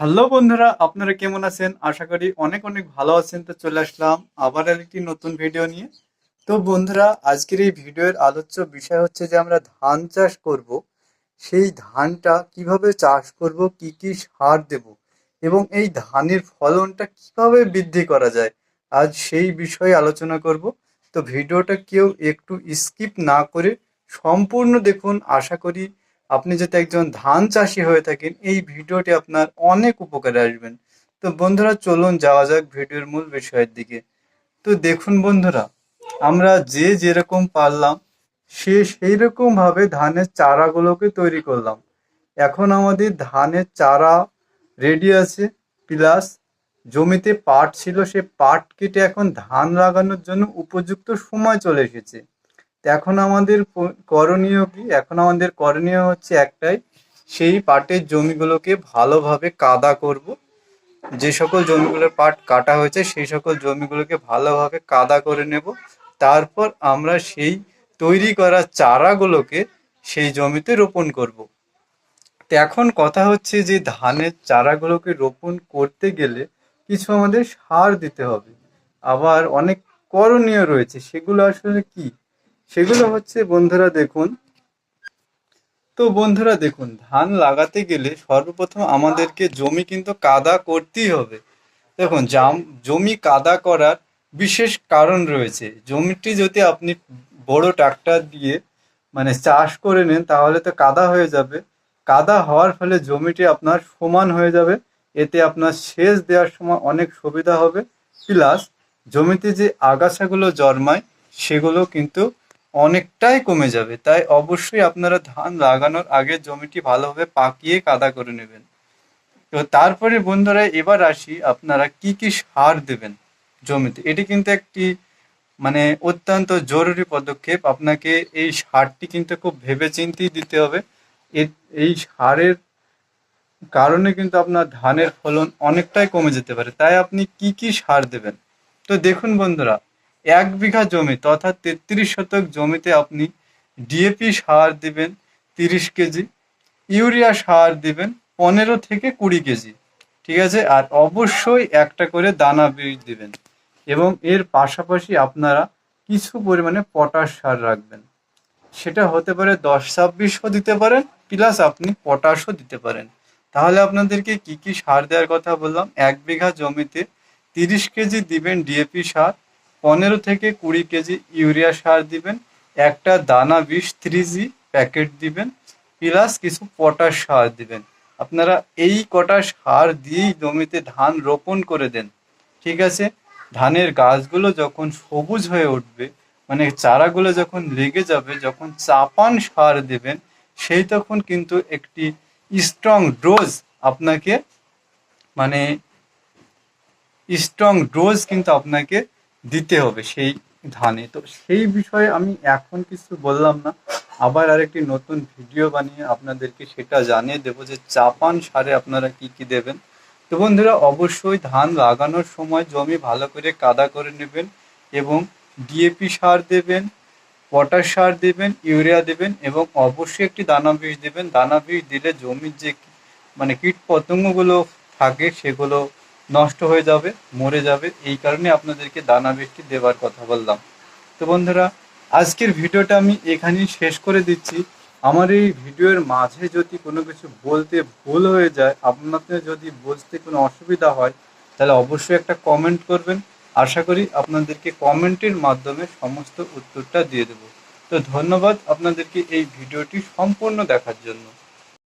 Hello বন্ধুরা, আপনারা কেমন আছেন? আশা করি অনেক অনেক ভালো আছেন। তো চলে আসলাম আবার একটি নতুন ভিডিও নিয়ে। তো বন্ধুরা, আজকের এই ভিডিওর আলোচ্য বিষয় হচ্ছে যে আমরা ধান চাষ করব। সেই ধানটা কীভাবে চাষ করব, কি কি সার দেব এবং এই ধানের ফলনটা কীভাবে বৃদ্ধি করা যায়, আজ সেই বিষয়ে আলোচনা করব। তো ভিডিওটা কেউ একটু স্কিপ না করে সম্পূর্ণ দেখুন। আশা করি আপনি যদি একজন ধান চাষি হয়ে থাকেন, এই ভিডিওটি আপনার অনেক উপকারে আসবেন। তো বন্ধুরা, চলুন যাওয়া যাক ভিডিওর মূল বিষয়ের দিকে। তো দেখুন বন্ধুরা, আমরা যে যেরকম পারলাম, সে সেই রকম ভাবে ধানের চারাগুলোকে তৈরি করলাম। এখন আমাদের ধানের চারা রেডি আছে প্লাস জমিতে পাট ছিল, সে পাট কেটে এখন ধান লাগানোর জন্য উপযুক্ত সময় চলে এসেছে। এখন আমাদের করণীয় কি? এখন আমাদের করণীয় হচ্ছে একটাই, সেই পাটের জমিগুলোকে ভালোভাবে কাদা করব। যে সকল জমিগুলোর পাট কাটা হয়েছে, সেই সকল জমিগুলোকে ভালোভাবে কাদা করে নেব। তারপর আমরা সেই তৈরি করা চারাগুলোকে সেই জমিতে রোপণ করব। তো এখন কথা হচ্ছে যে ধানের চারাগুলোকে রোপণ করতে গেলে কিছু আমাদের সার দিতে হবে। আবার অনেক করণীয় রয়েছে, সেগুলো আসলে কি? সেগুলো হচ্ছে, বন্ধুরা দেখুন। তো বন্ধুরা দেখুন, ধান লাগাতে গেলে সর্বপ্রথম আমাদেরকে জমি কিন্তু কাদা করতেই হবে। দেখুন, জাম, জমি কাদা করার বিশেষ কারণ রয়েছে। জমিটি যদি আপনি বড় ট্রাক্টর দিয়ে মানে চাষ করে নেন, তাহলে তো কাদা হয়ে যাবে। কাদা হওয়ার ফলে জমিটি আপনার সমান হয়ে যাবে। এতে আপনার সেচ দেওয়ার সময় অনেক সুবিধা হবে। প্লাস জমিতে যে আগাছাগুলো জন্মায়, সেগুলো কিন্তু অনেকটাই কমে যাবে। তাই অবশ্যই আপনারা ধান লাগানোর আগে জমিটি ভালোভাবে পাকিয়ে কাদা করে নেবেন। তো তারপরে বন্ধুরা এবার আসি আপনারা কি কি সার দেবেন জমিতে। এটি কিন্তু একটি মানে অত্যন্ত জরুরি পদক্ষেপ। আপনাকে এই সারটি কিন্তু খুব ভেবে ভেবেচিন্তেই দিতে হবে। এই সারের কারণে কিন্তু আপনার ধানের ফলন অনেকটাই কমে যেতে পারে। তাই আপনি কি কি সার দেবেন? তো দেখুন বন্ধুরা এক বিঘা জমি তথা তেত্রিশ শতক জমিতে আপনি ডিএপি সার দিবেন তিরিশ কেজি, ইউরিয়া সার দিবেন পনেরো থেকে কুড়ি কেজি, ঠিক আছে? আর অবশ্যই একটা করে দানা বীজ দিবেন এবং এর পাশাপাশি আপনারা কিছু পরিমাণে পটাশ সার রাখবেন। সেটা হতে পারে দশ ছাব্বিশও দিতে পারেন, প্লাস আপনি পটাশও দিতে পারেন। তাহলে আপনাদেরকে কি কি সার দেওয়ার কথা বললাম? এক বিঘা জমিতে তিরিশ কেজি দিবেন ডিএপি সার পনেরো থেকে কুড়ি কেজি ইউরিয়া সার দিবেন, একটা দানা বিষ থ্রি জি প্যাকেট দিবেন, প্লাস কিছু পটাশ সার দিবেন। আপনারা এই কটা সার দিয়েই জমিতে ধান রোপণ করে দেন, ঠিক আছে? ধানের গাছগুলো যখন সবুজ হয়ে উঠবে মানে চারাগুলো যখন লেগে যাবে, যখন চাপান সার দেবেন, সেই তখন কিন্তু একটি স্ট্রং ডোজ আপনাকে মানে স্ট্রং ডোজ কিন্তু আপনাকে দিতে হবে সেই ধানে। তো সেই বিষয়ে আমি এখন কিছু বললাম না। আবার আরেকটি নতুন ভিডিও বানিয়ে আপনাদেরকে সেটা জানিয়ে দেবো যে চাপান সারে আপনারা কি কি দেবেন। তো বন্ধুরা, অবশ্যই ধান লাগানোর সময় জমি ভালো করে কাদা করে নেবেন এবং ডিএপি সার দেবেন, পটাশ সার দেবেন, ইউরিয়া দেবেন এবং অবশ্যই একটি দানা বীজ দেবেন। দানা বীজ দিলে জমির যে মানে কীট পতঙ্গগুলো থাকে সেগুলো নষ্ট হয়ে যাবে, মরে যাবে, এই কারণে আপনাদেরকে দানা বীজটি দেওয়ার কথা বললাম। তো বন্ধুরা, আজকের ভিডিওটা আমি এখানেই শেষ করে দিচ্ছি। আমার এই ভিডিওর মাঝে যদি কোনো কিছু বলতে ভুল হয়ে যায়, আপনাদের যদি বুঝতে কোনো অসুবিধা হয়, তাহলে অবশ্যই একটা কমেন্ট করবেন। আশা করি আপনাদেরকে কমেন্টের মাধ্যমে সমস্ত উত্তরটা দিয়ে দেবো। তো ধন্যবাদ আপনাদেরকে এই ভিডিওটি সম্পূর্ণ দেখার জন্য।